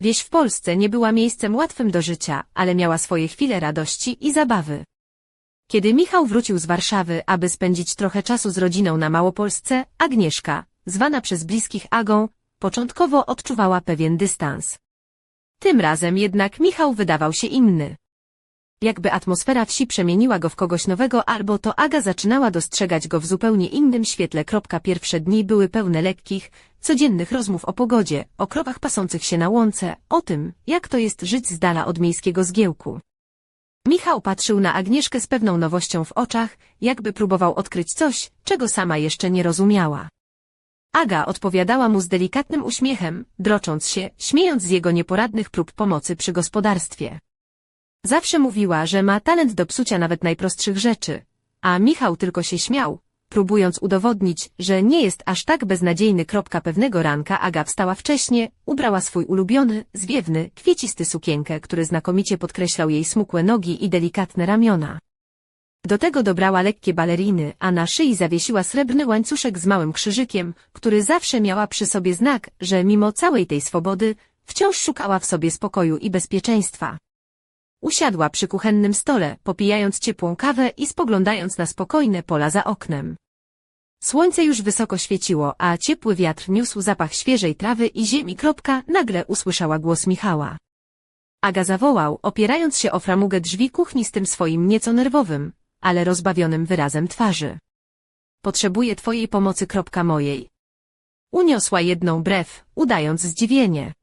Wieś w Polsce nie była miejscem łatwym do życia, ale miała swoje chwile radości i zabawy. Kiedy Michał wrócił z Warszawy, aby spędzić trochę czasu z rodziną na Małopolsce, Agnieszka, zwana przez bliskich Agą, początkowo odczuwała pewien dystans. Tym razem jednak Michał wydawał się inny. Jakby atmosfera wsi przemieniła go w kogoś nowego albo to Aga zaczynała dostrzegać go w zupełnie innym świetle. Pierwsze dni były pełne lekkich, codziennych rozmów o pogodzie, o krowach pasących się na łące, o tym, jak to jest żyć z dala od miejskiego zgiełku. Michał patrzył na Agnieszkę z pewną nowością w oczach, jakby próbował odkryć coś, czego sama jeszcze nie rozumiała. Aga odpowiadała mu z delikatnym uśmiechem, drocząc się, śmiejąc z jego nieporadnych prób pomocy przy gospodarstwie. Zawsze mówiła, że ma talent do psucia nawet najprostszych rzeczy, a Michał tylko się śmiał, próbując udowodnić, że nie jest aż tak beznadziejny. Kropka pewnego ranka Aga wstała wcześnie, ubrała swój ulubiony, zwiewny, kwiecisty sukienkę, który znakomicie podkreślał jej smukłe nogi i delikatne ramiona. Do tego dobrała lekkie baleriny, a na szyi zawiesiła srebrny łańcuszek z małym krzyżykiem, który zawsze miała przy sobie znak, że mimo całej tej swobody, wciąż szukała w sobie spokoju i bezpieczeństwa. Usiadła przy kuchennym stole, popijając ciepłą kawę i spoglądając na spokojne pola za oknem. Słońce już wysoko świeciło, a ciepły wiatr niósł zapach świeżej trawy i ziemi. Kropka, nagle usłyszała głos Michała. Aga zawołał, opierając się o framugę drzwi kuchni z tym swoim nieco nerwowym, ale rozbawionym wyrazem twarzy. Potrzebuję twojej pomocy. Kropka mojej. Uniosła jedną brew, udając zdziwienie.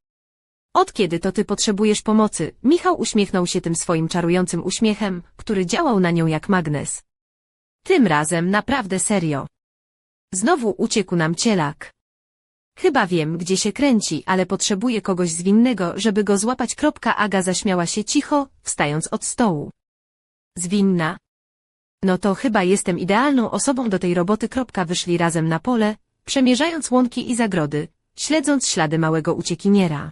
Od kiedy to ty potrzebujesz pomocy? Michał uśmiechnął się tym swoim czarującym uśmiechem, który działał na nią jak magnes. Tym razem naprawdę serio. Znowu uciekł nam cielak. Chyba wiem, gdzie się kręci, ale potrzebuję kogoś zwinnego, żeby go złapać. Aga zaśmiała się cicho, wstając od stołu. Zwinna? No to chyba jestem idealną osobą do tej roboty. Wyszli razem na pole, przemierzając łąki i zagrody, śledząc ślady małego uciekiniera.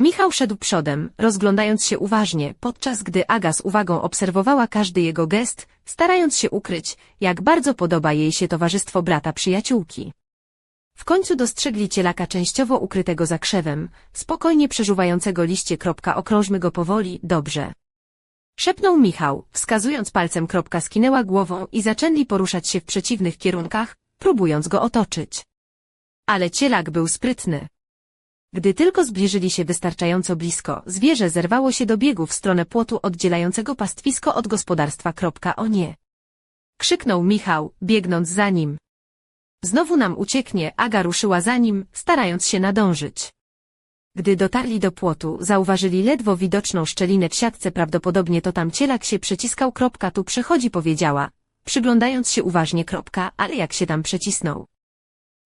Michał szedł przodem, rozglądając się uważnie, podczas gdy Aga z uwagą obserwowała każdy jego gest, starając się ukryć, jak bardzo podoba jej się towarzystwo brata przyjaciółki. W końcu dostrzegli cielaka częściowo ukrytego za krzewem, spokojnie przeżuwającego liście. Okrążmy go powoli, dobrze. Szepnął Michał, wskazując palcem. Skinęła głową i zaczęli poruszać się w przeciwnych kierunkach, próbując go otoczyć. Ale cielak był sprytny. Gdy tylko zbliżyli się wystarczająco blisko, zwierzę zerwało się do biegu w stronę płotu oddzielającego pastwisko od gospodarstwa. O nie! Krzyknął Michał, biegnąc za nim. Znowu nam ucieknie, Aga ruszyła za nim, starając się nadążyć. Gdy dotarli do płotu, zauważyli ledwo widoczną szczelinę w siatce, prawdopodobnie to tam cielak się przeciskał. Kropka, tu przechodzi, powiedziała, przyglądając się uważnie. Kropka, ale jak się tam przecisnął?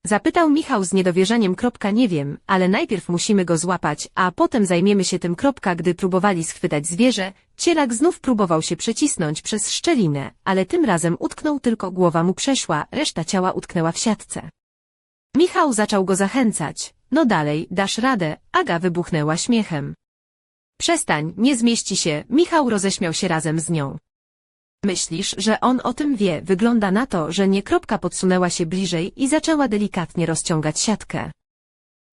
Zapytał Michał z niedowierzaniem. Kropka, nie wiem, ale najpierw musimy go złapać, a potem zajmiemy się tym. Gdy próbowali schwytać zwierzę, cielak znów próbował się przecisnąć przez szczelinę, ale tym razem utknął tylko głowa mu przeszła, reszta ciała utknęła w siatce. Michał zaczął go zachęcać. No dalej, dasz radę, Aga wybuchnęła śmiechem. Przestań, nie zmieści się, Michał roześmiał się razem z nią. Myślisz, że on o tym wie, wygląda na to, że nie kropka podsunęła się bliżej i zaczęła delikatnie rozciągać siatkę.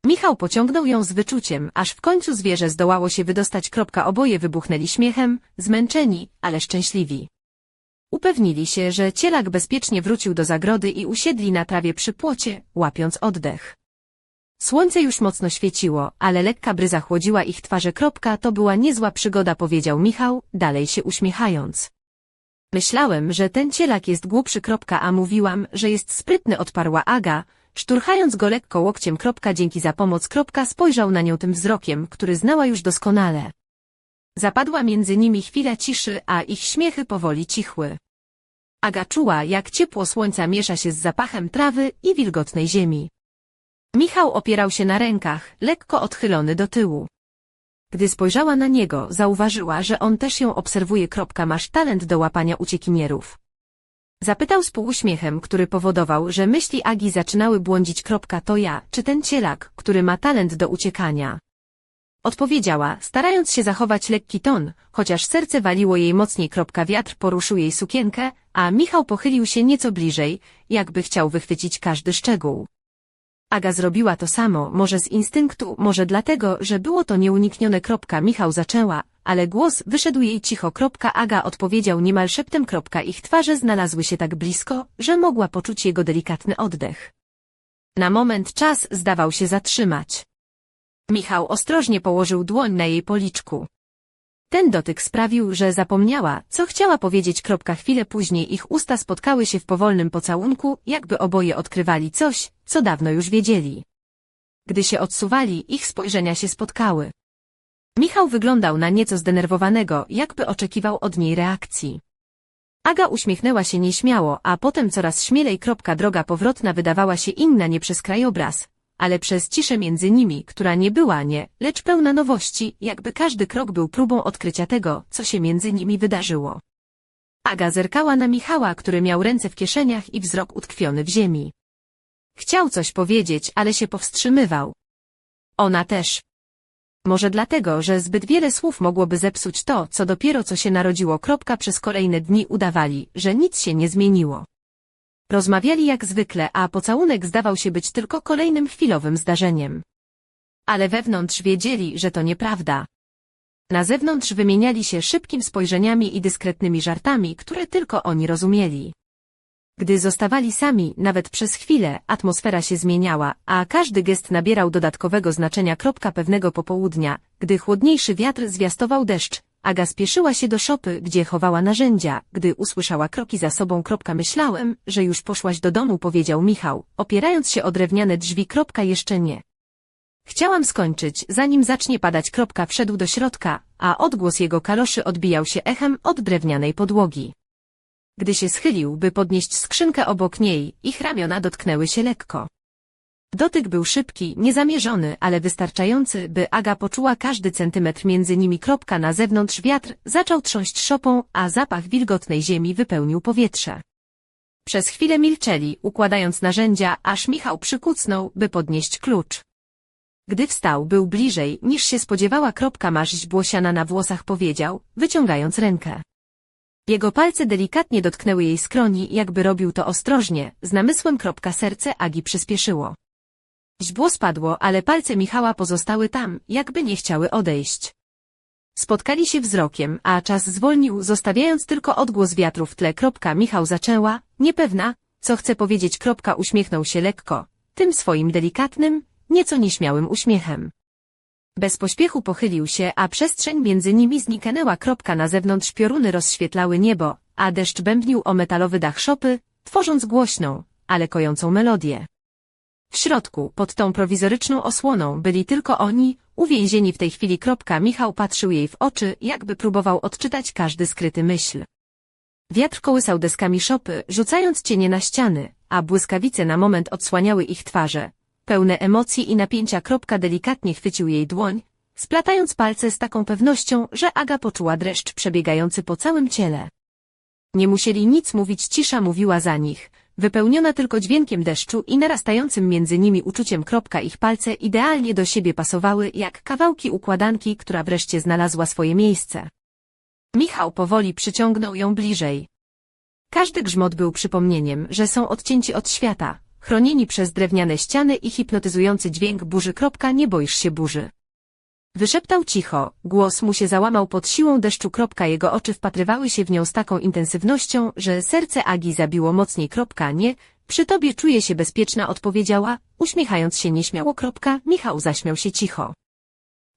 Michał pociągnął ją z wyczuciem, aż w końcu zwierzę zdołało się wydostać. Kropka oboje wybuchnęli śmiechem, zmęczeni, ale szczęśliwi. Upewnili się, że cielak bezpiecznie wrócił do zagrody i usiedli na trawie przy płocie, łapiąc oddech. Słońce już mocno świeciło, ale lekka bryza chłodziła ich twarze. Kropka, to była niezła przygoda, powiedział Michał, dalej się uśmiechając. Myślałem, że ten cielak jest głupszy. A mówiłam, że jest sprytny, odparła Aga, szturchając go lekko łokciem. Dzięki za pomoc. Spojrzał na nią tym wzrokiem, który znała już doskonale. Zapadła między nimi chwila ciszy, a ich śmiechy powoli cichły. Aga czuła, jak ciepło słońca miesza się z zapachem trawy i wilgotnej ziemi. Michał opierał się na rękach, lekko odchylony do tyłu. Gdy spojrzała na niego, zauważyła, że on też ją obserwuje. Masz talent do łapania uciekinierów. Zapytał z półuśmiechem, który powodował, że myśli Agi zaczynały błądzić. To ja, czy ten cielak, który ma talent do uciekania. Odpowiedziała, starając się zachować lekki ton, chociaż serce waliło jej mocniej. Wiatr poruszył jej sukienkę, a Michał pochylił się nieco bliżej, jakby chciał wychwycić każdy szczegół. Aga zrobiła to samo, może z instynktu, może dlatego, że było to nieuniknione. Michał zaczęła, ale głos wyszedł jej cicho. Aga odpowiedział niemal szeptem. Ich twarze znalazły się tak blisko, że mogła poczuć jego delikatny oddech. Na moment czas zdawał się zatrzymać. Michał ostrożnie położył dłoń na jej policzku. Ten dotyk sprawił, że zapomniała, co chciała powiedzieć. Chwilę później ich usta spotkały się w powolnym pocałunku, jakby oboje odkrywali coś, co dawno już wiedzieli. Gdy się odsuwali, ich spojrzenia się spotkały. Michał wyglądał na nieco zdenerwowanego, jakby oczekiwał od niej reakcji. Aga uśmiechnęła się nieśmiało, a potem coraz śmielej. Droga powrotna wydawała się inna nie przez krajobraz, ale przez ciszę między nimi, która nie była nie, lecz pełna nowości, jakby każdy krok był próbą odkrycia tego, co się między nimi wydarzyło. Aga zerkała na Michała, który miał ręce w kieszeniach i wzrok utkwiony w ziemi. Chciał coś powiedzieć, ale się powstrzymywał. Ona też. Może dlatego, że zbyt wiele słów mogłoby zepsuć to, co dopiero co się narodziło. Kropka przez kolejne dni udawali, że nic się nie zmieniło. Rozmawiali jak zwykle, a pocałunek zdawał się być tylko kolejnym chwilowym zdarzeniem. Ale wewnątrz wiedzieli, że to nieprawda. Na zewnątrz wymieniali się szybkim spojrzeniami i dyskretnymi żartami, które tylko oni rozumieli. Gdy zostawali sami, nawet przez chwilę, atmosfera się zmieniała, a każdy gest nabierał dodatkowego znaczenia. Pewnego popołudnia, gdy chłodniejszy wiatr zwiastował deszcz, Aga spieszyła się do szopy, gdzie chowała narzędzia, gdy usłyszała kroki za sobą. Myślałem, że już poszłaś do domu, powiedział Michał, opierając się o drewniane drzwi. Jeszcze nie. Chciałam skończyć, zanim zacznie padać. Wszedł do środka, a odgłos jego kaloszy odbijał się echem od drewnianej podłogi. Gdy się schylił, by podnieść skrzynkę obok niej, ich ramiona dotknęły się lekko. Dotyk był szybki, niezamierzony, ale wystarczający, by Aga poczuła każdy centymetr między nimi. Kropka na zewnątrz wiatr zaczął trząść szopą, a zapach wilgotnej ziemi wypełnił powietrze. Przez chwilę milczeli, układając narzędzia, aż Michał przykucnął, by podnieść klucz. Gdy wstał, był bliżej, niż się spodziewała. Kropka marzść błosiana na włosach powiedział, wyciągając rękę. Jego palce delikatnie dotknęły jej skroni, jakby robił to ostrożnie, z namysłem. Kropka serce Agi przyspieszyło. Źbło spadło, ale palce Michała pozostały tam, jakby nie chciały odejść. Spotkali się wzrokiem, a czas zwolnił, zostawiając tylko odgłos wiatru w tle. Kropka Michał zaczęła, niepewna, co chce powiedzieć. Kropka uśmiechnął się lekko, tym swoim delikatnym, nieco nieśmiałym uśmiechem. Bez pośpiechu pochylił się, a przestrzeń między nimi zniknęła. Kropka na zewnątrz pioruny rozświetlały niebo, a deszcz bębnił o metalowy dach szopy, tworząc głośną, ale kojącą melodię. W środku, pod tą prowizoryczną osłoną, byli tylko oni, uwięzieni w tej chwili. Kropka Michał patrzył jej w oczy, jakby próbował odczytać każdy skryty myśl. Wiatr kołysał deskami szopy, rzucając cienie na ściany, a błyskawice na moment odsłaniały ich twarze. Pełne emocji i napięcia. Kropka delikatnie chwycił jej dłoń, splatając palce z taką pewnością, że Aga poczuła dreszcz przebiegający po całym ciele. Nie musieli nic mówić, cisza mówiła za nich, wypełniona tylko dźwiękiem deszczu i narastającym między nimi uczuciem. Kropka ich palce idealnie do siebie pasowały, jak kawałki układanki, która wreszcie znalazła swoje miejsce. Michał powoli przyciągnął ją bliżej. Każdy grzmot był przypomnieniem, że są odcięci od świata, chronieni przez drewniane ściany i hipnotyzujący dźwięk burzy. Kropka, nie boisz się burzy. Wyszeptał cicho, głos mu się załamał pod siłą deszczu. Kropka, jego oczy wpatrywały się w nią z taką intensywnością, że serce Agi zabiło mocniej. Kropka, nie, przy tobie czuję się bezpieczna, odpowiedziała, uśmiechając się nieśmiało. Kropka, Michał zaśmiał się cicho.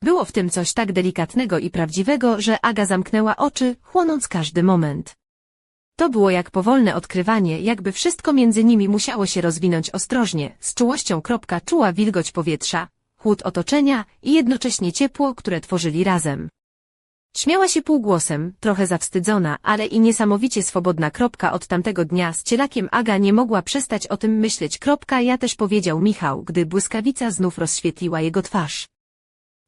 Było w tym coś tak delikatnego i prawdziwego, że Aga zamknęła oczy, chłonąc każdy moment. To było jak powolne odkrywanie, jakby wszystko między nimi musiało się rozwinąć ostrożnie, z czułością. Kropka czuła wilgoć powietrza, chłód otoczenia i jednocześnie ciepło, które tworzyli razem. Śmiała się półgłosem, trochę zawstydzona, ale i niesamowicie swobodna. Kropka od tamtego dnia z cielakiem Aga nie mogła przestać o tym myśleć. Kropka ja też powiedział Michał, gdy błyskawica znów rozświetliła jego twarz.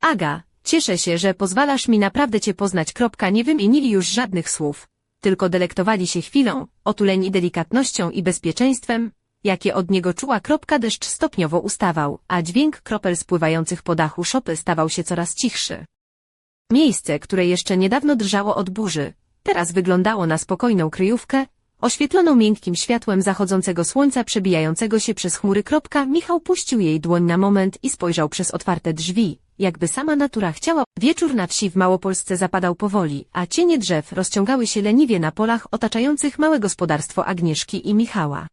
Aga, cieszę się, że pozwalasz mi naprawdę cię poznać. Kropka nie wymienili już żadnych słów, tylko delektowali się chwilą, otuleni delikatnością i bezpieczeństwem, jakie od niego czuła deszcz stopniowo ustawał, a dźwięk kropel spływających po dachu szopy stawał się coraz cichszy. Miejsce, które jeszcze niedawno drżało od burzy, teraz wyglądało na spokojną kryjówkę, Oświetloną miękkim światłem zachodzącego słońca przebijającego się przez chmury Michał puścił jej dłoń na moment i spojrzał przez otwarte drzwi, jakby sama natura chciała. Wieczór na wsi w Małopolsce zapadał powoli, a cienie drzew rozciągały się leniwie na polach otaczających małe gospodarstwo Agnieszki i Michała.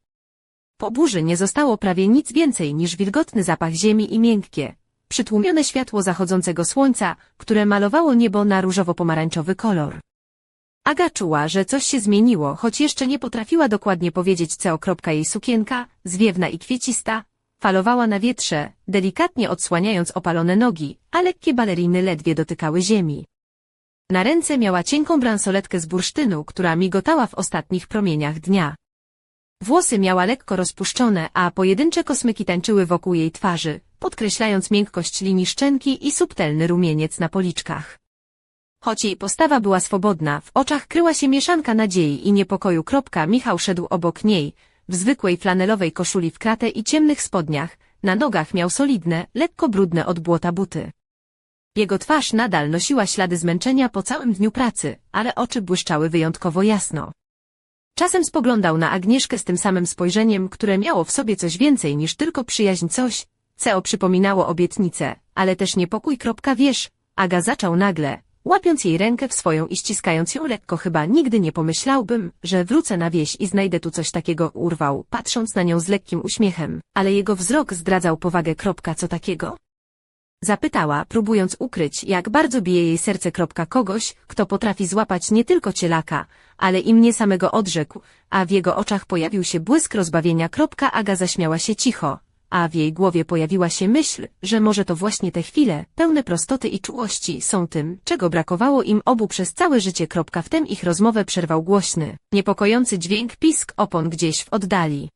Po burzy nie zostało prawie nic więcej niż wilgotny zapach ziemi i miękkie, przytłumione światło zachodzącego słońca, które malowało niebo na różowo-pomarańczowy kolor. Aga czuła, że coś się zmieniło, choć jeszcze nie potrafiła dokładnie powiedzieć co jej sukienka, zwiewna i kwiecista, falowała na wietrze, delikatnie odsłaniając opalone nogi, a lekkie baleriny ledwie dotykały ziemi. Na ręce miała cienką bransoletkę z bursztynu, która migotała w ostatnich promieniach dnia. Włosy miała lekko rozpuszczone, a pojedyncze kosmyki tańczyły wokół jej twarzy, podkreślając miękkość linii szczęki i subtelny rumieniec na policzkach. Choć jej postawa była swobodna, w oczach kryła się mieszanka nadziei i niepokoju. Kropka Michał szedł obok niej, w zwykłej flanelowej koszuli w kratę i ciemnych spodniach, na nogach miał solidne, lekko brudne od błota buty. Jego twarz nadal nosiła ślady zmęczenia po całym dniu pracy, ale oczy błyszczały wyjątkowo jasno. Czasem spoglądał na Agnieszkę z tym samym spojrzeniem, które miało w sobie coś więcej niż tylko przyjaźń coś, co przypominało obietnicę, ale też niepokój. Wiesz, Aga zaczął nagle, łapiąc jej rękę w swoją i ściskając ją lekko chyba nigdy nie pomyślałbym, że wrócę na wieś i znajdę tu coś takiego urwał, patrząc na nią z lekkim uśmiechem, ale jego wzrok zdradzał powagę. Co takiego? Zapytała, próbując ukryć, jak bardzo bije jej serce. Kogoś, kto potrafi złapać nie tylko cielaka, ale i mnie samego odrzekł, a w jego oczach pojawił się błysk rozbawienia. Aga zaśmiała się cicho, a w jej głowie pojawiła się myśl, że może to właśnie te chwile, pełne prostoty i czułości, są tym, czego brakowało im obu przez całe życie. Wtem ich rozmowę przerwał głośny, niepokojący dźwięk pisk opon gdzieś w oddali.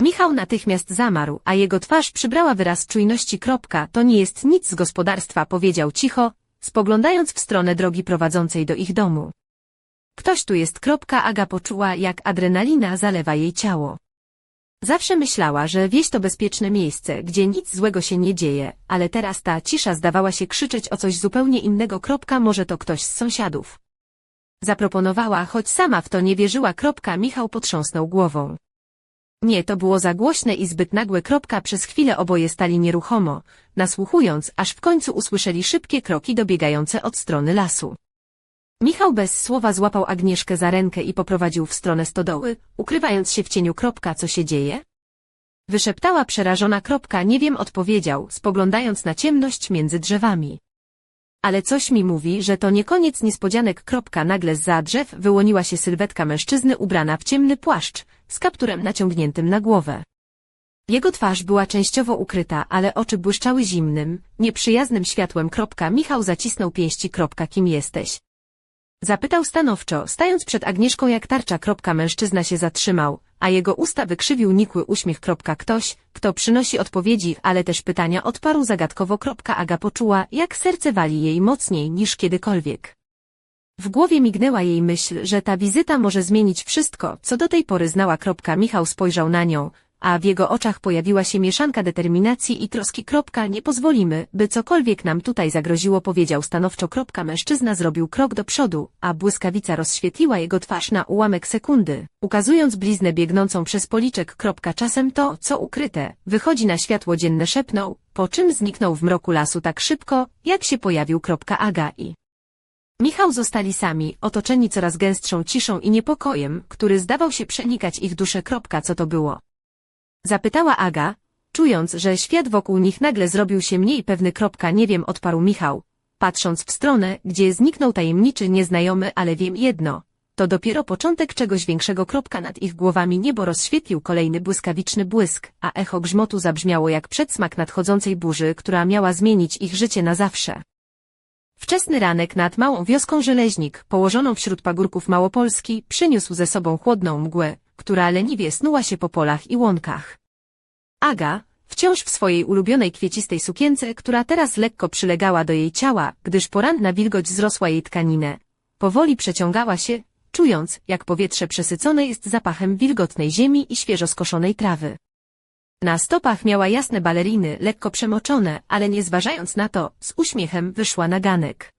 Michał natychmiast zamarł, a jego twarz przybrała wyraz czujności. Kropka, to nie jest nic z gospodarstwa, powiedział cicho, spoglądając w stronę drogi prowadzącej do ich domu. Ktoś tu jest. Kropka Aga poczuła, jak adrenalina zalewa jej ciało. Zawsze myślała, że wieś to bezpieczne miejsce, gdzie nic złego się nie dzieje, ale teraz ta cisza zdawała się krzyczeć o coś zupełnie innego. Kropka, może to ktoś z sąsiadów. Zaproponowała, choć sama w to nie wierzyła. Kropka, Michał potrząsnął głową. Nie, to było za głośne i zbyt nagłe. Kropka, przez chwilę oboje stali nieruchomo, nasłuchując, aż w końcu usłyszeli szybkie kroki dobiegające od strony lasu. Michał bez słowa złapał Agnieszkę za rękę i poprowadził w stronę stodoły, ukrywając się w cieniu. Kropka, co się dzieje? Wyszeptała przerażona kropka, nie wiem, odpowiedział, spoglądając na ciemność między drzewami. Ale coś mi mówi, że to nie koniec niespodzianek. Kropka, nagle z za drzew wyłoniła się sylwetka mężczyzny ubrana w ciemny płaszcz, z kapturem naciągniętym na głowę. Jego twarz była częściowo ukryta, ale oczy błyszczały zimnym, nieprzyjaznym światłem. Michał zacisnął pięści. Kim jesteś? Zapytał stanowczo, stając przed Agnieszką jak tarcza. Mężczyzna się zatrzymał, a jego usta wykrzywił nikły uśmiech. Ktoś, kto przynosi odpowiedzi, ale też pytania odparł zagadkowo. Aga poczuła, jak serce wali jej mocniej niż kiedykolwiek. W głowie mignęła jej myśl, że ta wizyta może zmienić wszystko, co do tej pory znała. Michał spojrzał na nią, a w jego oczach pojawiła się mieszanka determinacji i troski. Nie pozwolimy, by cokolwiek nam tutaj zagroziło, powiedział stanowczo. Mężczyzna zrobił krok do przodu, a błyskawica rozświetliła jego twarz na ułamek sekundy, ukazując bliznę biegnącą przez policzek. Czasem to, co ukryte, wychodzi na światło dzienne szepnął, po czym zniknął w mroku lasu tak szybko, jak się pojawił. Aga i Michał zostali sami, otoczeni coraz gęstszą ciszą i niepokojem, który zdawał się przenikać ich duszę. Kropka, co to było? Zapytała Aga, czując, że świat wokół nich nagle zrobił się mniej pewny. Kropka, nie wiem, odparł Michał, patrząc w stronę, gdzie zniknął tajemniczy nieznajomy, ale wiem jedno. To dopiero początek czegoś większego. Kropka nad ich głowami niebo rozświetlił kolejny błyskawiczny błysk, a echo grzmotu zabrzmiało jak przedsmak nadchodzącej burzy, która miała zmienić ich życie na zawsze. Wczesny ranek nad małą wioską Żeleźnik, położoną wśród pagórków Małopolski, przyniósł ze sobą chłodną mgłę, która leniwie snuła się po polach i łąkach. Aga, wciąż w swojej ulubionej kwiecistej sukience, która teraz lekko przylegała do jej ciała, gdyż poranna wilgoć zrosła jej tkaninę, powoli przeciągała się, czując, jak powietrze przesycone jest zapachem wilgotnej ziemi i świeżo skoszonej trawy. Na stopach miała jasne baleriny, lekko przemoczone, ale nie zważając na to, z uśmiechem wyszła na ganek.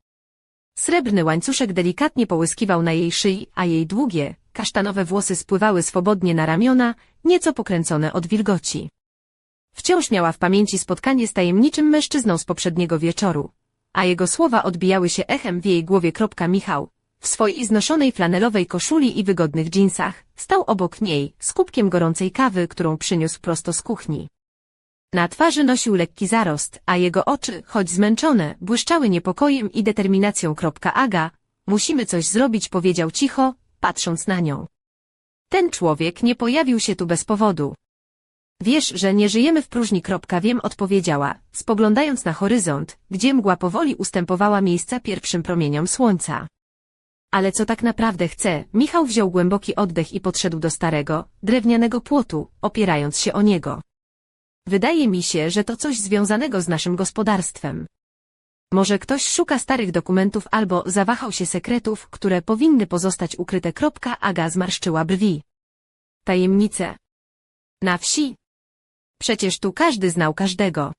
Srebrny łańcuszek delikatnie połyskiwał na jej szyi, a jej długie, kasztanowe włosy spływały swobodnie na ramiona, nieco pokręcone od wilgoci. Wciąż miała w pamięci spotkanie z tajemniczym mężczyzną z poprzedniego wieczoru, a jego słowa odbijały się echem w jej głowie. Michał, w swojej znoszonej flanelowej koszuli i wygodnych dżinsach, stał obok niej, z kubkiem gorącej kawy, którą przyniósł prosto z kuchni. Na twarzy nosił lekki zarost, a jego oczy, choć zmęczone, błyszczały niepokojem i determinacją. Aga, musimy coś zrobić, powiedział cicho, patrząc na nią. Ten człowiek nie pojawił się tu bez powodu. Wiesz, że nie żyjemy w próżni. Wiem, odpowiedziała, spoglądając na horyzont, gdzie mgła powoli ustępowała miejsca pierwszym promieniom słońca. Ale co tak naprawdę chce? Michał wziął głęboki oddech i podszedł do starego, drewnianego płotu, opierając się o niego. Wydaje mi się, że to coś związanego z naszym gospodarstwem. Może ktoś szuka starych dokumentów albo zawahał się sekretów, które powinny pozostać ukryte. Aga zmarszczyła brwi. Tajemnice. Na wsi. Przecież tu każdy znał każdego.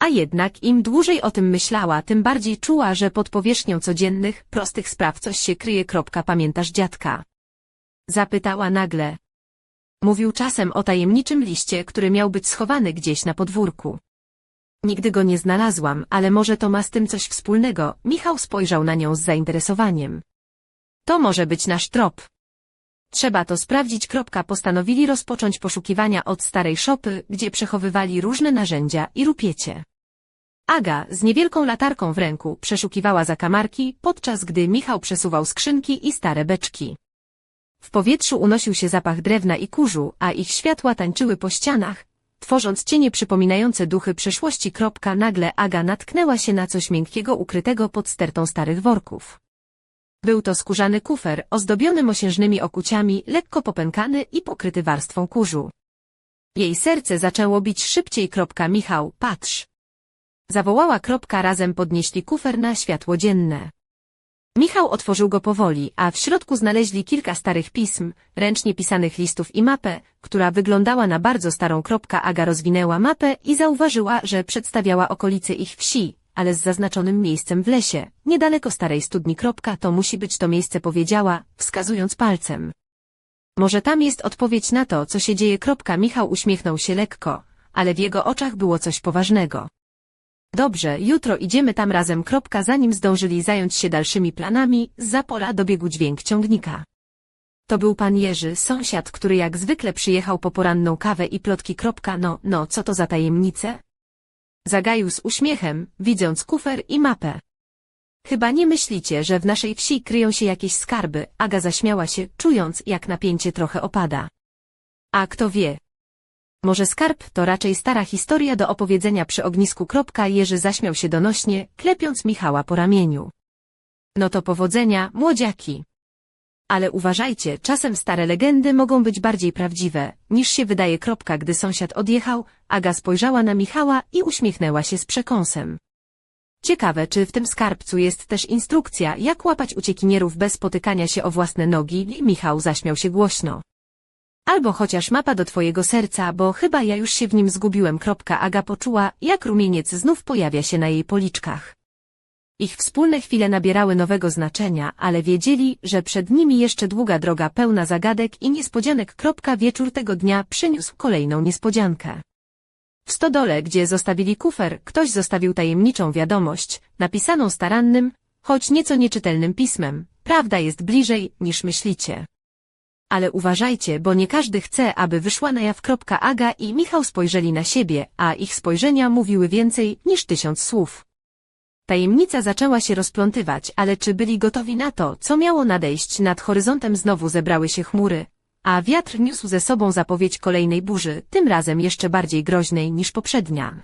A jednak im dłużej o tym myślała, tym bardziej czuła, że pod powierzchnią codziennych, prostych spraw coś się kryje. Pamiętasz dziadka? Zapytała nagle. Mówił czasem o tajemniczym liście, który miał być schowany gdzieś na podwórku. Nigdy go nie znalazłam, ale może to ma z tym coś wspólnego. Michał spojrzał na nią z zainteresowaniem. To może być nasz trop. Trzeba to sprawdzić. Postanowili rozpocząć poszukiwania od starej szopy, gdzie przechowywali różne narzędzia i rupiecie. Aga z niewielką latarką w ręku przeszukiwała zakamarki, podczas gdy Michał przesuwał skrzynki i stare beczki. W powietrzu unosił się zapach drewna i kurzu, a ich światła tańczyły po ścianach, tworząc cienie przypominające duchy przeszłości. Nagle Aga natknęła się na coś miękkiego ukrytego pod stertą starych worków. Był to skórzany kufer, ozdobiony mosiężnymi okuciami, lekko popękany i pokryty warstwą kurzu. Jej serce zaczęło bić szybciej. Kropka Michał, patrz. Zawołała kropka razem podnieśli kufer na światło dzienne. Michał otworzył go powoli, a w środku znaleźli kilka starych pism, ręcznie pisanych listów i mapę, która wyglądała na bardzo starą. Kropka Aga rozwinęła mapę i zauważyła, że przedstawiała okolice ich wsi, ale z zaznaczonym miejscem w lesie, niedaleko starej studni. Kropka, to musi być to miejsce powiedziała, wskazując palcem. Może tam jest odpowiedź na to, co się dzieje. Kropka Michał uśmiechnął się lekko, ale w jego oczach było coś poważnego. Dobrze, jutro idziemy tam razem. Kropka, zanim zdążyli zająć się dalszymi planami, z pola dobiegł dźwięk ciągnika. To był pan Jerzy, sąsiad, który jak zwykle przyjechał po poranną kawę i plotki. Kropka, no, no, co to za tajemnice? Zagaił z uśmiechem, widząc kufer i mapę. Chyba nie myślicie, że w naszej wsi kryją się jakieś skarby, Aga zaśmiała się, czując, jak napięcie trochę opada. A kto wie? Może skarb to raczej stara historia do opowiedzenia przy ognisku. Jerzy zaśmiał się donośnie, klepiąc Michała po ramieniu. No to powodzenia, młodziaki. Ale uważajcie, czasem stare legendy mogą być bardziej prawdziwe, niż się wydaje. Kropka, gdy sąsiad odjechał, Aga spojrzała na Michała i uśmiechnęła się z przekąsem. Ciekawe, czy w tym skarbcu jest też instrukcja, jak łapać uciekinierów bez potykania się o własne nogi. Michał zaśmiał się głośno. Albo chociaż mapa do twojego serca, bo chyba ja już się w nim zgubiłem. Kropka Aga poczuła, jak rumieniec znów pojawia się na jej policzkach. Ich wspólne chwile nabierały nowego znaczenia, ale wiedzieli, że przed nimi jeszcze długa droga pełna zagadek i niespodzianek. Wieczór tego dnia przyniósł kolejną niespodziankę. W stodole, gdzie zostawili kufer, ktoś zostawił tajemniczą wiadomość, napisaną starannym, choć nieco nieczytelnym pismem. Prawda jest bliżej, niż myślicie. Ale uważajcie, bo nie każdy chce, aby wyszła na jaw. Aga i Michał spojrzeli na siebie, a ich spojrzenia mówiły więcej niż tysiąc słów. Tajemnica zaczęła się rozplątywać, ale czy byli gotowi na to, co miało nadejść nad horyzontem znowu zebrały się chmury, a wiatr niósł ze sobą zapowiedź kolejnej burzy, tym razem jeszcze bardziej groźnej niż poprzednia.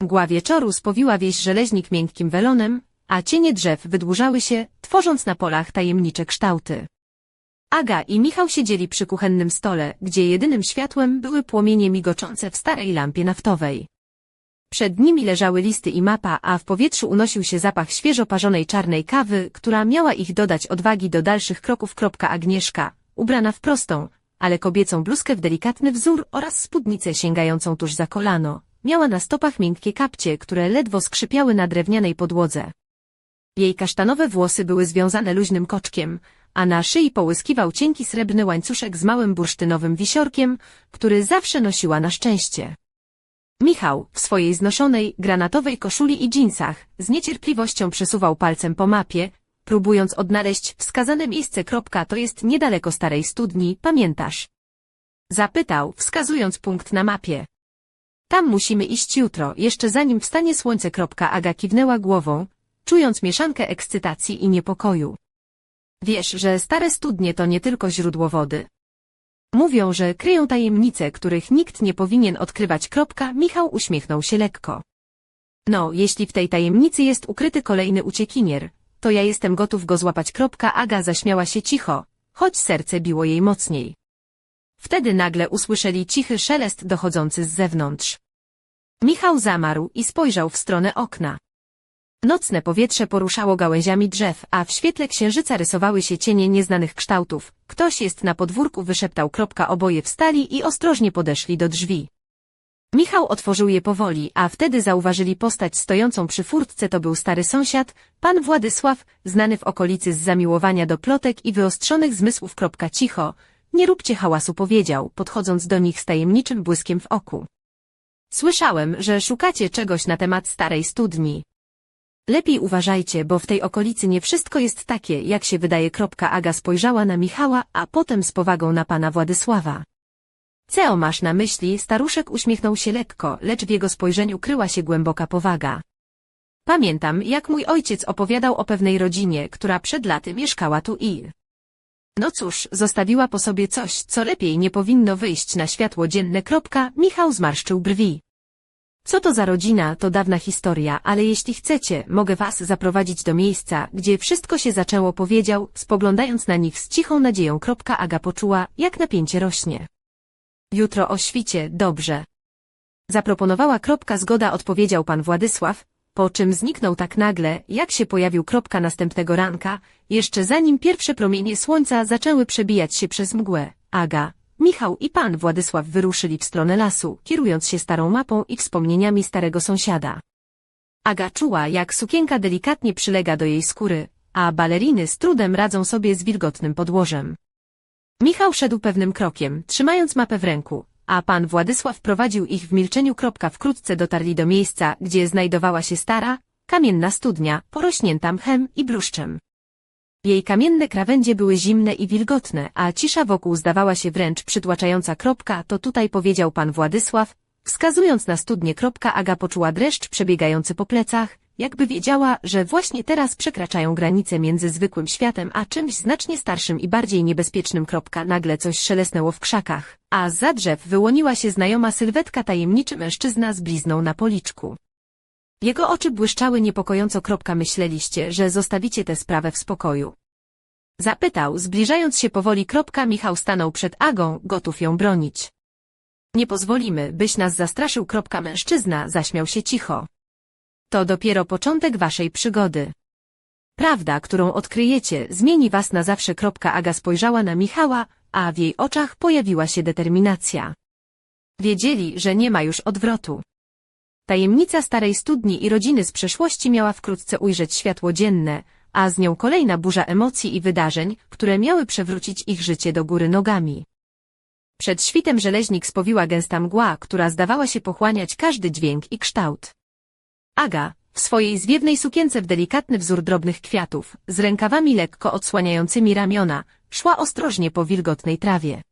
Mgła wieczoru spowiła wieś żeleźnik miękkim welonem, a cienie drzew wydłużały się, tworząc na polach tajemnicze kształty. Aga i Michał siedzieli przy kuchennym stole, gdzie jedynym światłem były płomienie migoczące w starej lampie naftowej. Przed nimi leżały listy i mapa, a w powietrzu unosił się zapach świeżo parzonej czarnej kawy, która miała ich dodać odwagi do dalszych kroków. Agnieszka, ubrana w prostą, ale kobiecą bluzkę w delikatny wzór oraz spódnicę sięgającą tuż za kolano, miała na stopach miękkie kapcie, które ledwo skrzypiały na drewnianej podłodze. Jej kasztanowe włosy były związane luźnym koczkiem, a na szyi połyskiwał cienki srebrny łańcuszek z małym bursztynowym wisiorkiem, który zawsze nosiła na szczęście. Michał, w swojej znoszonej, granatowej koszuli i dżinsach, z niecierpliwością przesuwał palcem po mapie, próbując odnaleźć wskazane miejsce. Kropka, to jest niedaleko starej studni, pamiętasz? Zapytał, wskazując punkt na mapie. Tam musimy iść jutro, jeszcze zanim wstanie słońce. Kropka, Aga kiwnęła głową, czując mieszankę ekscytacji i niepokoju. Wiesz, że stare studnie to nie tylko źródło wody. Mówią, że kryją tajemnice, których nikt nie powinien odkrywać. Kropka, Michał uśmiechnął się lekko. No, jeśli w tej tajemnicy jest ukryty kolejny uciekinier, to ja jestem gotów go złapać. Kropka, Aga zaśmiała się cicho, choć serce biło jej mocniej. Wtedy nagle usłyszeli cichy szelest dochodzący z zewnątrz. Michał zamarł i spojrzał w stronę okna. Nocne powietrze poruszało gałęziami drzew, a w świetle księżyca rysowały się cienie nieznanych kształtów. Ktoś jest na podwórku, wyszeptał kropka oboje wstali i ostrożnie podeszli do drzwi. Michał otworzył je powoli, a wtedy zauważyli postać stojącą przy furtce to był stary sąsiad, pan Władysław, znany w okolicy z zamiłowania do plotek i wyostrzonych zmysłów. Cicho, nie róbcie hałasu powiedział, podchodząc do nich z tajemniczym błyskiem w oku. Słyszałem, że szukacie czegoś na temat starej studni. Lepiej uważajcie, bo w tej okolicy nie wszystko jest takie, jak się wydaje. Aga spojrzała na Michała, a potem z powagą na pana Władysława. Co masz na myśli? Staruszek uśmiechnął się lekko, lecz w jego spojrzeniu kryła się głęboka powaga. Pamiętam, jak mój ojciec opowiadał o pewnej rodzinie, która przed laty mieszkała tu i... No cóż, zostawiła po sobie coś, co lepiej nie powinno wyjść na światło dzienne. Michał zmarszczył brwi. Co to za rodzina, to dawna historia, ale jeśli chcecie, mogę was zaprowadzić do miejsca, gdzie wszystko się zaczęło, powiedział, spoglądając na nich z cichą nadzieją. Aga poczuła, jak napięcie rośnie. Jutro o świcie, dobrze. Zaproponowała zgoda, odpowiedział pan Władysław, po czym zniknął tak nagle, jak się pojawił następnego ranka, jeszcze zanim pierwsze promienie słońca zaczęły przebijać się przez mgłę. Aga, Michał i pan Władysław wyruszyli w stronę lasu, kierując się starą mapą i wspomnieniami starego sąsiada. Aga czuła, jak sukienka delikatnie przylega do jej skóry, a baleriny z trudem radzą sobie z wilgotnym podłożem. Michał szedł pewnym krokiem, trzymając mapę w ręku, a pan Władysław prowadził ich w milczeniu. Wkrótce dotarli do miejsca, gdzie znajdowała się stara, kamienna studnia, porośnięta mchem i bluszczem. Jej kamienne krawędzie były zimne i wilgotne, a cisza wokół zdawała się wręcz przytłaczająca. Kropka, to tutaj powiedział pan Władysław, wskazując na studnię. Kropka, Aga poczuła dreszcz przebiegający po plecach, jakby wiedziała, że właśnie teraz przekraczają granice między zwykłym światem a czymś znacznie starszym i bardziej niebezpiecznym. Kropka, nagle coś szelesnęło w krzakach, a za drzew wyłoniła się znajoma sylwetka tajemniczy mężczyzna z blizną na policzku. Jego oczy błyszczały niepokojąco. Myśleliście, że zostawicie tę sprawę w spokoju. Zapytał, zbliżając się powoli. Michał stanął przed Agą, gotów ją bronić. Nie pozwolimy, byś nas zastraszył. Mężczyzna zaśmiał się cicho. To dopiero początek waszej przygody. Prawda, którą odkryjecie, zmieni was na zawsze. Aga spojrzała na Michała, a w jej oczach pojawiła się determinacja. Wiedzieli, że nie ma już odwrotu. Tajemnica starej studni i rodziny z przeszłości miała wkrótce ujrzeć światło dzienne, a z nią kolejna burza emocji i wydarzeń, które miały przewrócić ich życie do góry nogami. Przed świtem żeleźnik spowiła gęsta mgła, która zdawała się pochłaniać każdy dźwięk i kształt. Aga, w swojej zwiewnej sukience w delikatny wzór drobnych kwiatów, z rękawami lekko odsłaniającymi ramiona, szła ostrożnie po wilgotnej trawie.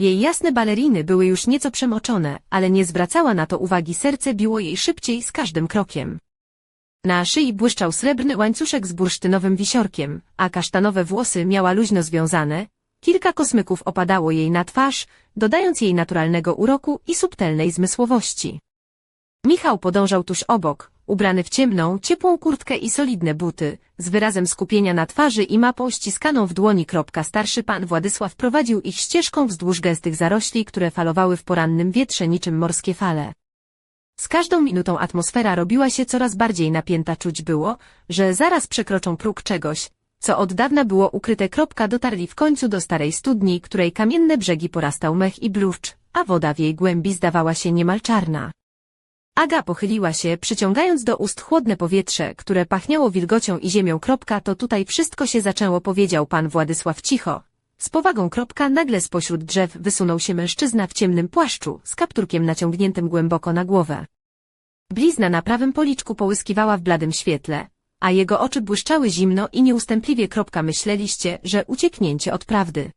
Jej jasne baleriny były już nieco przemoczone, ale nie zwracała na to uwagi serce biło jej szybciej z każdym krokiem. Na szyi błyszczał srebrny łańcuszek z bursztynowym wisiorkiem, a kasztanowe włosy miała luźno związane, kilka kosmyków opadało jej na twarz, dodając jej naturalnego uroku i subtelnej zmysłowości. Michał podążał tuż obok, ubrany w ciemną, ciepłą kurtkę i solidne buty, z wyrazem skupienia na twarzy i mapą ściskaną w dłoni. Starszy pan Władysław prowadził ich ścieżką wzdłuż gęstych zarośli, które falowały w porannym wietrze niczym morskie fale. Z każdą minutą atmosfera robiła się coraz bardziej napięta. Czuć było, że zaraz przekroczą próg czegoś, co od dawna było ukryte. Dotarli w końcu do starej studni, której kamienne brzegi porastał mech i bluszcz, a woda w jej głębi zdawała się niemal czarna. Aga pochyliła się, przyciągając do ust chłodne powietrze, które pachniało wilgocią i ziemią. Kropka, to tutaj wszystko się zaczęło, powiedział pan Władysław cicho. Z powagą kropka nagle spośród drzew wysunął się mężczyzna w ciemnym płaszczu, z kapturkiem naciągniętym głęboko na głowę. Blizna na prawym policzku połyskiwała w bladym świetle, a jego oczy błyszczały zimno i nieustępliwie. Kropka myśleliście, że ucieknięcie od prawdy.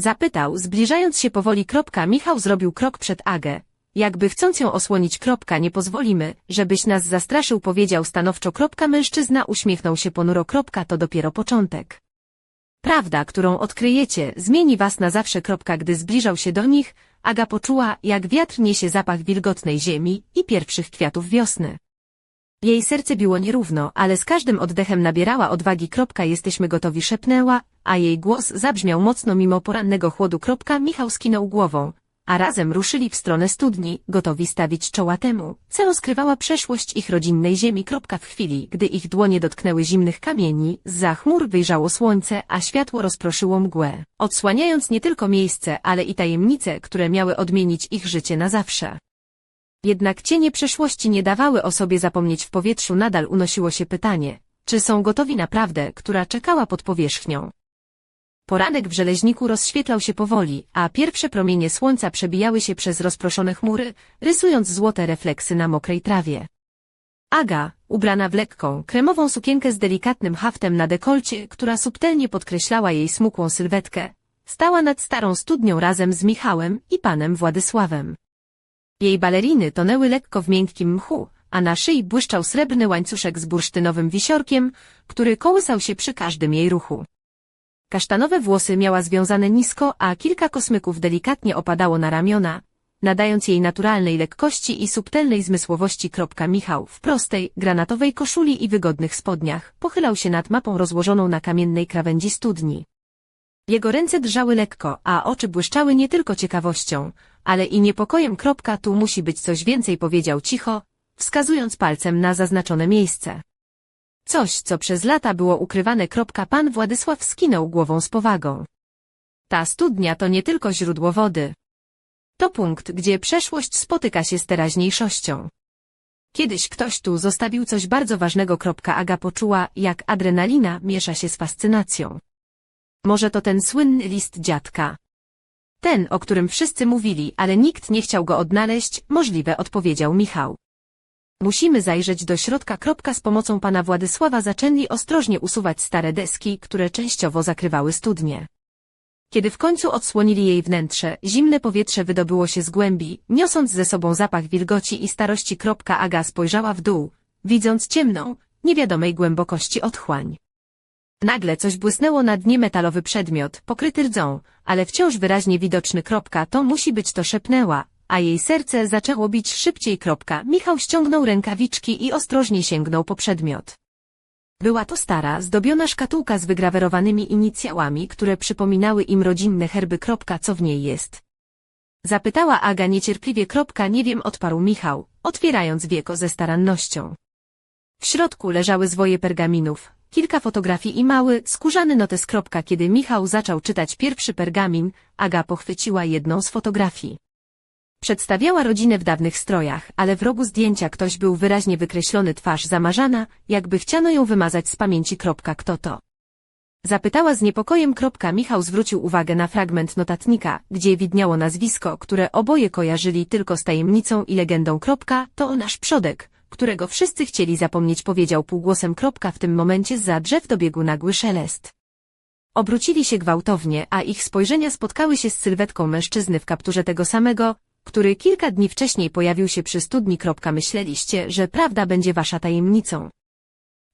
Zapytał, zbliżając się powoli. Kropka, Michał zrobił krok przed Agę. Jakby chcąc ją osłonić. Kropka, nie pozwolimy, żebyś nas zastraszył, powiedział stanowczo. Kropka, mężczyzna uśmiechnął się ponuro. Kropka, to dopiero początek. Prawda, którą odkryjecie, zmieni was na zawsze. Kropka, gdy zbliżał się do nich, Aga poczuła, jak wiatr niesie zapach wilgotnej ziemi i pierwszych kwiatów wiosny. Jej serce biło nierówno, ale z każdym oddechem nabierała odwagi. Kropka, jesteśmy gotowi, szepnęła, a jej głos zabrzmiał mocno mimo porannego chłodu. Kropka, Michał skinął głową, a razem ruszyli w stronę studni, gotowi stawić czoła temu, co rozkrywała przeszłość ich rodzinnej ziemi. W chwili, gdy ich dłonie dotknęły zimnych kamieni, za chmur wyjrzało słońce, a światło rozproszyło mgłę, odsłaniając nie tylko miejsce, ale i tajemnice, które miały odmienić ich życie na zawsze. Jednak cienie przeszłości nie dawały o sobie zapomnieć w powietrzu nadal unosiło się pytanie, czy są gotowi naprawdę, która czekała pod powierzchnią. Poranek w żeleźniku rozświetlał się powoli, a pierwsze promienie słońca przebijały się przez rozproszone chmury, rysując złote refleksy na mokrej trawie. Aga, ubrana w lekką, kremową sukienkę z delikatnym haftem na dekolcie, która subtelnie podkreślała jej smukłą sylwetkę, stała nad starą studnią razem z Michałem i panem Władysławem. Jej baleriny tonęły lekko w miękkim mchu, a na szyi błyszczał srebrny łańcuszek z bursztynowym wisiorkiem, który kołysał się przy każdym jej ruchu. Kasztanowe włosy miała związane nisko, a kilka kosmyków delikatnie opadało na ramiona, nadając jej naturalnej lekkości i subtelnej zmysłowości. Michał w prostej, granatowej koszuli i wygodnych spodniach pochylał się nad mapą rozłożoną na kamiennej krawędzi studni. Jego ręce drżały lekko, a oczy błyszczały nie tylko ciekawością, ale i niepokojem. Tu musi być coś więcej, powiedział cicho, wskazując palcem na zaznaczone miejsce. Coś, co przez lata było ukrywane. Pan Władysław skinął głową z powagą. Ta studnia to nie tylko źródło wody. To punkt, gdzie przeszłość spotyka się z teraźniejszością. Kiedyś ktoś tu zostawił coś bardzo ważnego. Aga poczuła, jak adrenalina miesza się z fascynacją. Może to ten słynny list dziadka. Ten, o którym wszyscy mówili, ale nikt nie chciał go odnaleźć, możliwe odpowiedział Michał. Musimy zajrzeć do środka. Z pomocą pana Władysława zaczęli ostrożnie usuwać stare deski, które częściowo zakrywały studnię. Kiedy w końcu odsłonili jej wnętrze, zimne powietrze wydobyło się z głębi, niosąc ze sobą zapach wilgoci i starości. Aga spojrzała w dół, widząc ciemną, niewiadomej głębokości otchłań. Nagle coś błysnęło na dnie metalowy przedmiot, pokryty rdzą, ale wciąż wyraźnie widoczny. To musi być to szepnęła, a jej serce zaczęło bić szybciej. Michał ściągnął rękawiczki i ostrożnie sięgnął po przedmiot. Była to stara, zdobiona szkatułka z wygrawerowanymi inicjałami, które przypominały im rodzinne herby. Co w niej jest? Zapytała Aga niecierpliwie. Nie wiem, odparł Michał, otwierając wieko ze starannością. W środku leżały zwoje pergaminów, kilka fotografii i mały, skórzany notes. Kiedy Michał zaczął czytać pierwszy pergamin, Aga pochwyciła jedną z fotografii. Przedstawiała rodzinę w dawnych strojach, ale w rogu zdjęcia ktoś był wyraźnie wykreślony twarz zamarzana, jakby chciano ją wymazać z pamięci. Kto to? Zapytała z niepokojem. Michał zwrócił uwagę na fragment notatnika, gdzie widniało nazwisko, które oboje kojarzyli tylko z tajemnicą i legendą. To nasz przodek, którego wszyscy chcieli zapomnieć powiedział półgłosem. W tym momencie za drzew dobiegł nagły szelest. Obrócili się gwałtownie, a ich spojrzenia spotkały się z sylwetką mężczyzny w kapturze tego samego, który kilka dni wcześniej pojawił się przy studni. Myśleliście, że prawda będzie wasza tajemnicą.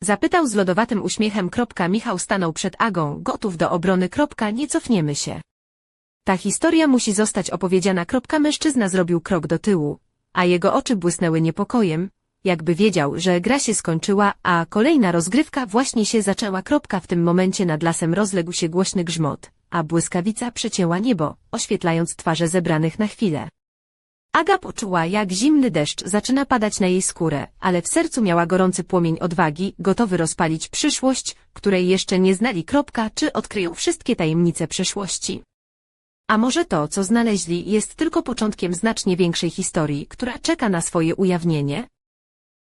Zapytał z lodowatym uśmiechem. Michał stanął przed Agą, gotów do obrony. Nie cofniemy się. Ta historia musi zostać opowiedziana. Mężczyzna zrobił krok do tyłu, a jego oczy błysnęły niepokojem, jakby wiedział, że gra się skończyła, a kolejna rozgrywka właśnie się zaczęła. W tym momencie nad lasem rozległ się głośny grzmot, a błyskawica przecięła niebo, oświetlając twarze zebranych na chwilę. Aga poczuła, jak zimny deszcz zaczyna padać na jej skórę, ale w sercu miała gorący płomień odwagi, gotowy rozpalić przyszłość, której jeszcze nie znali. Kropka, czy odkryją wszystkie tajemnice przeszłości. A może to, co znaleźli, jest tylko początkiem znacznie większej historii, która czeka na swoje ujawnienie?